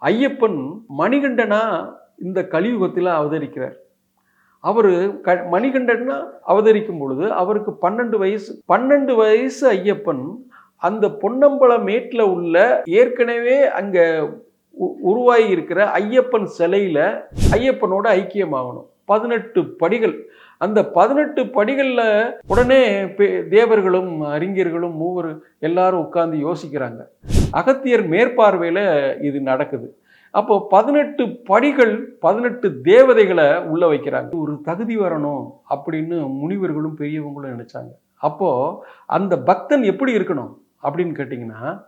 ஐயப்பன் மணிகண்டனா இந்த கலியுகத்தில் அவதரிக்கிறார். அவர் க மணிகண்டனா அவதரிக்கும் பொழுது அவருக்கு பன்னெண்டு வயசு. பன்னெண்டு வயசு ஐயப்பன் அந்த பொன்னம்பல மேட்டில் உள்ள ஏற்கனவே அங்கே உருவாகி இருக்கிற ஐயப்பன் சிலையில் ஐயப்பனோட ஐக்கியமாகணும். பதினெட்டு படிகள். அந்த பதினெட்டு படிகளில் உடனே பே- தேவர்களும் அறிஞர்களும் மூவர் எல்லாரும் உட்கார்ந்து யோசிக்கிறாங்க. அகத்தியர் மேற்பார்வையில் இது நடக்குது. அப்போ பதினெட்டு படிகள் பதினெட்டு தேவதைகளை உள்ள வைக்கிறாங்க. ஒரு தகுதி வரணும் அப்படின்னு முனிவர்களும் பெரியவங்களும் நினைச்சாங்க. அப்போ அந்த பக்தன் எப்படி இருக்கணும் அப்படின்னு கேட்டிங்கன்னா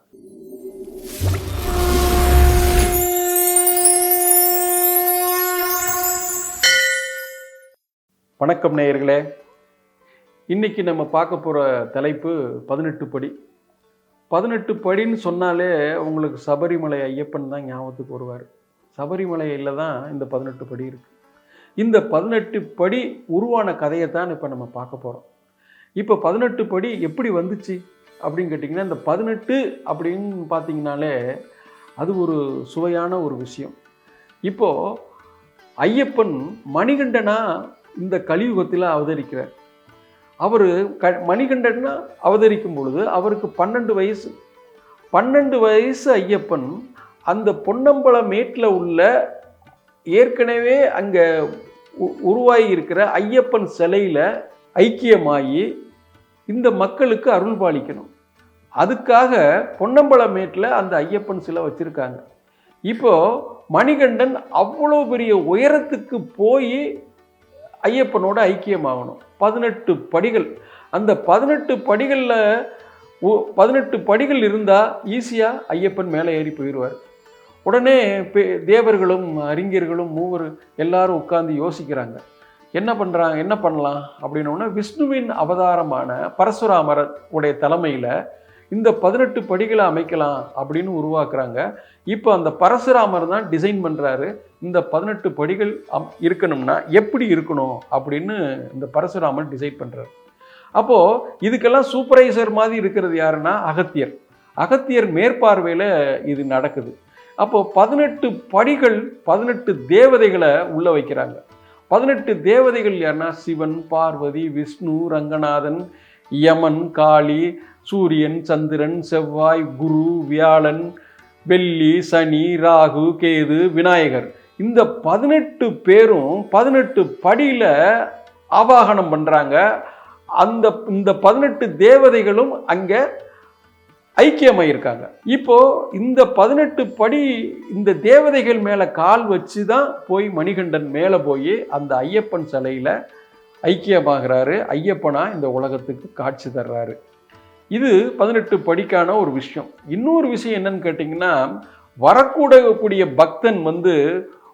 வணக்கம் நேயர்களே. இன்னைக்கு நம்ம பார்க்க போகிற தலைப்பு பதினெட்டு படி. பதினெட்டு படின்னு சொன்னாலே உங்களுக்கு சபரிமலை ஐயப்பன் தான் ஞாபகத்துக்கு வருவார். சபரிமலையில் தான் இந்த பதினெட்டு படி இருக்குது இந்த பதினெட்டு படி உருவான கதையை தான் இப்போ நம்ம பார்க்க போகிறோம் இப்போ பதினெட்டு படி எப்படி வந்துச்சு அப்படின்னு கேட்டிங்கன்னா இந்த பதினெட்டு அப்படின்னு பார்த்தீங்கனாலே அது ஒரு சுவையான ஒரு விஷயம். இப்போது ஐயப்பன் மணிகண்டனா இந்த கலியுகத்தில் அவதரிக்கிறார். அவர் க மணிகண்டன்னா அவதரிக்கும் பொழுது அவருக்கு பன்னெண்டு வயசு. பன்னெண்டு வயசு ஐயப்பன் அந்த பொன்னம்பல மேட்டில் உள்ள ஏற்கனவே அங்கே உருவாகி இருக்கிற ஐயப்பன் சிலையில் ஐக்கியமாகி இந்த மக்களுக்கு அருள் பாலிக்கணும். அதுக்காக பொன்னம்பல மேட்டில் அந்த ஐயப்பன் சிலை வச்சுருக்காங்க. இப்போது மணிகண்டன் அவ்வளோ பெரிய உயரத்துக்கு போய் ஐயப்பனோட ஐக்கியமாகணும். பதினெட்டு படிகள். அந்த பதினெட்டு படிகளில் பதினெட்டு படிகள் இருந்தால் ஈஸியாக ஐயப்பன் மேலே ஏறி போயிடுவார். உடனே தேவர்களும் அறிஞர்களும் மூவர் எல்லாரும் உட்காந்து யோசிக்கிறாங்க. என்ன பண்ணுறாங்க என்ன பண்ணலாம்? அப்படின்னோடனே விஷ்ணுவின் அவதாரமான பரசுராமர் உடைய தலைமையில் இந்த பதினெட்டு படிகளை அமைக்கலாம் அப்படின்னு உருவாக்குறாங்க. இப்போ அந்த பரசுராமர் தான் டிசைன் பண்ணுறாரு இந்த பதினெட்டு படிகள் அம் இருக்கணும்னா எப்படி இருக்கணும் அப்படின்னு இந்த பரசுராமன் டிசைட் பண்ணுறாரு அப்போது இதுக்கெல்லாம் சூப்பர்வைசர் மாதிரி இருக்கிறது யாருன்னா அகத்தியர். அகத்தியர் மேற்பார்வையில் இது நடக்குது. அப்போது பதினெட்டு படிகள் பதினெட்டு தேவதைகளை உள்ளே வைக்கிறாங்க. பதினெட்டு தேவதைகள் யாருன்னா சிவன் பார்வதி விஷ்ணு ரங்கநாதன் யமன் காளி சூரியன் சந்திரன் செவ்வாய் குரு வியாழன் வெள்ளி சனி ராகு கேது விநாயகர். இந்த பதினெட்டு பேரும் பதினெட்டு படியில் ஆவாகனம் பண்ணுறாங்க அந்த இந்த பதினெட்டு தேவதைகளும் அங்கே ஐக்கியமாயிருக்காங்க இப்போ இந்த பதினெட்டு படி இந்த தேவதைகள் மேலே கால் வச்சு தான் போய் மணிகண்டன் மேலே போய் அந்த ஐயப்பன் சிலையில் ஐக்கியமாகிறாரு. ஐயப்பனா இந்த உலகத்துக்கு காட்சி தர்றாரு. இது பதினெட்டு படிக்கான ஒரு விஷயம். இன்னொரு விஷயம் என்னன்னு கேட்டிங்கன்னா வரக்கூடக்கூடிய பக்தன் வந்து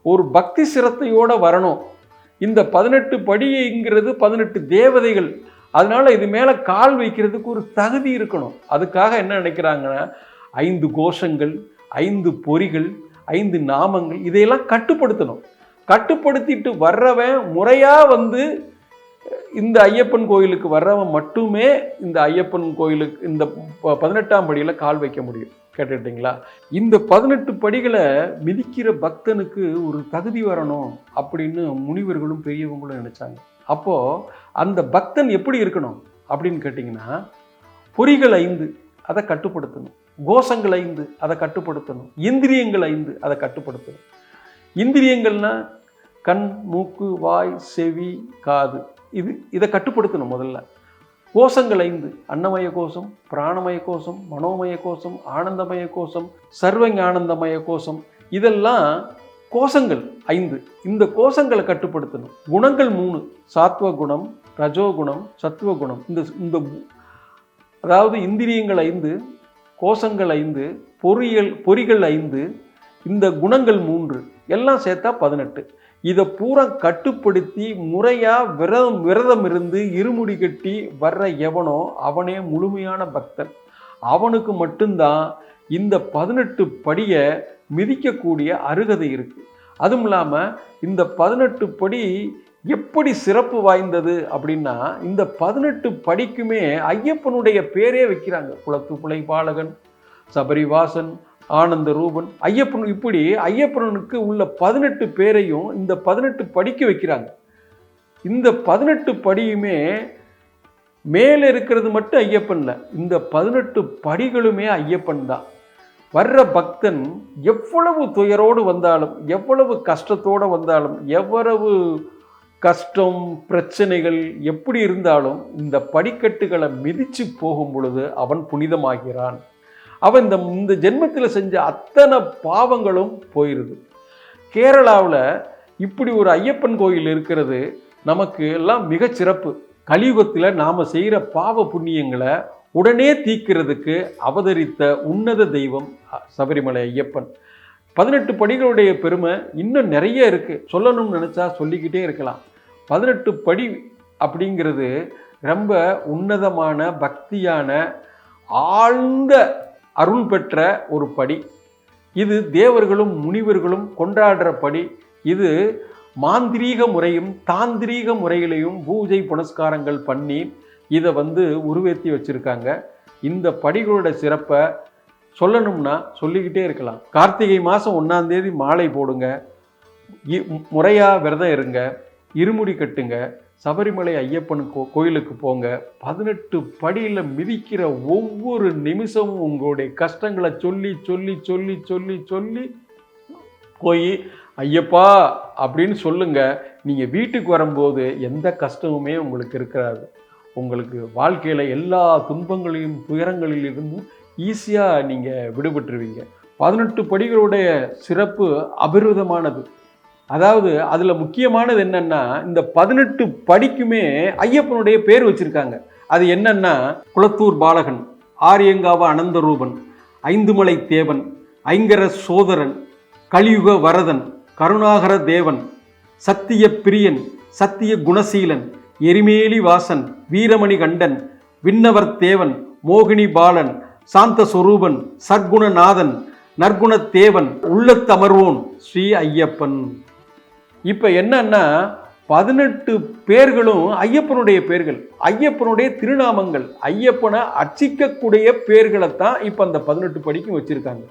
ஒரு பக்தி சிரத்தையோடு வரணும். இந்த பதினெட்டு படிங்கிறது பதினெட்டு தேவதைகள். அதனால் இது மேலே கால் வைக்கிறதுக்கு ஒரு தகுதி இருக்கணும். அதுக்காக என்ன நினைக்கிறாங்கன்னா ஐந்து கோஷங்கள் ஐந்து பொறிகள் ஐந்து நாமங்கள் இதையெல்லாம் கட்டுப்படுத்தணும். கட்டுப்படுத்திட்டு வர்றவன் முறையாக வந்து இந்த ஐயப்பன் கோயிலுக்கு வர்றவன் மட்டுமே இந்த ஐயப்பன் கோயிலுக்கு இந்த ப- பதினெட்டாம் படியில் கால் வைக்க முடியும். கேட்டுக்கிட்டீங்களா இந்த பதினெட்டு படிகளை மிதிக்கிற பக்தனுக்கு ஒரு தகுதி வரணும் அப்படின்னு முனிவர்களும் பெரியவங்களும் நினச்சாங்க. அப்போது அந்த பக்தன் எப்படி இருக்கணும் அப்படின்னு கேட்டிங்கன்னா பொறிகள் ஐந்து அதை கட்டுப்படுத்தணும். கோஷங்கள் ஐந்து அதை கட்டுப்படுத்தணும். இந்திரியங்கள் ஐந்து அதை கட்டுப்படுத்தணும். இந்திரியங்கள்னா கண் மூக்கு வாய் செவி காது. இது இதை கட்டுப்படுத்தணும் முதல்ல. கோஷங்கள் ஐந்து அன்னமய கோஷம் பிராணமய கோஷம் மனோமய கோஷம் ஆனந்தமய கோஷம் சர்வ ஞானந்தமய கோஷம் இதெல்லாம் கோஷங்கள் ஐந்து. இந்த கோஷங்களை கட்டுப்படுத்தணும். குணங்கள் மூணு. சாத்வ குணம் ரஜோகுணம் சத்துவ குணம் இந்த இந்த அதாவது இந்திரியங்கள் ஐந்து கோஷங்கள் ஐந்து பொறியியல் பொறிகள் ஐந்து இந்த குணங்கள் மூன்று. எல்லாம் சேர்த்தா பதினெட்டு. இதை பூரா கட்டுப்படுத்தி முறையாக விரதம் விரதம் இருந்து இருமுடி கட்டி வர்ற எவனோ அவனே முழுமையான பக்தன். அவனுக்கு மட்டும்தான் இந்த பதினெட்டு படியை மிதிக்கக்கூடிய அருகதை இருக்குது அதுவும் இல்லாமல் இந்த பதினெட்டு படி எப்படி சிறப்பு வாய்ந்தது அப்படின்னா இந்த பதினெட்டு படிக்குமே ஐயப்பனுடைய பேரே வைக்கிறாங்க. குளத்து புலை பாலகன் சபரிவாசன் ஆனந்த ரூபன் ஐயப்பன் இப்படி ஐயப்பனுக்கு உள்ள பதினெட்டு பேரையும் இந்த பதினெட்டு படிக்க வைக்கிறாங்க. இந்த பதினெட்டு படியுமே மேலே இருக்கிறது மட்டும் ஐயப்பன்ல இந்த பதினெட்டு படிகளுமே ஐயப்பன் தான். வர்ற பக்தன் எவ்வளவு துயரோடு வந்தாலும் எவ்வளவு கஷ்டத்தோடு வந்தாலும் எவ்வளவு கஷ்டம் பிரச்சனைகள் எப்படி இருந்தாலும் இந்த படிக்கட்டுகளை மிதிச்சு போகும் பொழுது அவன் புனிதமாகிறான். அவன் இந்த இந்த ஜென்மத்தில் செஞ்ச அத்தனை பாவங்களும் போயிடுது கேரளாவில் இப்படி ஒரு ஐயப்பன் கோயில் இருக்கிறது நமக்கு எல்லாம் மிக சிறப்பு. கலியுகத்தில் நாம் செய்கிற பாவ புண்ணியங்களை உடனே தீக்கிறதுக்கு அவதரித்த உன்னத தெய்வம் சபரிமலை ஐயப்பன். பதினெட்டு படிகளுடைய பெருமை இன்னும் நிறைய இருக்குது சொல்லணும்னு நினச்சா சொல்லிக்கிட்டே இருக்கலாம். பதினெட்டு படி அப்படிங்கிறது ரொம்ப உன்னதமான பக்தியான ஆழ்ந்த அருள் பெற்ற ஒரு படி. இது தேவர்களும் முனிவர்களும் கொண்டாடுற படி. இது மாந்திரீக முறையும் தாந்திரீக முறையிலையும் பூஜை புனஸ்காரங்கள் பண்ணி இதை வந்து உருவேற்றி வச்சுருக்காங்க. இந்த படிகளோட சிறப்பை சொல்லணும்னா சொல்லிக்கிட்டே இருக்கலாம். கார்த்திகை மாதம் ஒன்றாந்தேதி மாலை போடுங்க. முறையாக விரதம் இருங்க. இருமுடி கட்டுங்க. சபரிமலை ஐயப்பன் கோ கோயிலுக்கு போங்க. பதினெட்டு படியில் மிதிக்கிற ஒவ்வொரு நிமிஷமும் உங்களுடைய கஷ்டங்களை சொல்லி சொல்லி சொல்லி சொல்லி சொல்லி போய் ஐயப்பா அப்படின்னு சொல்லுங்கள் நீங்கள் வீட்டுக்கு வரும்போது எந்த கஷ்டமுமே உங்களுக்கு இருக்கிறாது உங்களுக்கு வாழ்க்கையில் எல்லா துன்பங்களையும் துயரங்களிலிருந்தும் ஈஸியாக நீங்கள் விடுபட்டுருவீங்க. பதினெட்டு படிகளுடைய சிறப்பு அபிர்விதமானது. அதாவது அதில் முக்கியமானது என்னன்னா இந்த பதினெட்டு படிக்குமே ஐயப்பனுடைய பேர் வச்சிருக்காங்க. அது என்னன்னா குளத்தூர் பாலகன் ஆரியங்காவ அனந்தரூபன் ஐந்துமலை தேவன் ஐங்கர சோதரன் கலியுக வரதன் கருணாகர தேவன் சத்திய பிரியன் சத்திய குணசீலன் எரிமேலி வாசன் வீரமணி கண்டன் விண்ணவர் தேவன் மோகினி பாலன் சாந்த சொரூபன் சர்க்குணநாதன் நற்குணத்தேவன் உள்ளத்தமர்வோன் ஸ்ரீ ஐயப்பன். இப்போ என்னன்னா பதினெட்டு பேர்களும் ஐயப்பனுடைய பேர்கள் ஐயப்பனுடைய திருநாமங்கள் ஐயப்பனை அர்ச்சிக்கக்கூடிய பேர்களை தான் இப்போ அந்த பதினெட்டு படிக்கும் வச்சுருக்காங்க.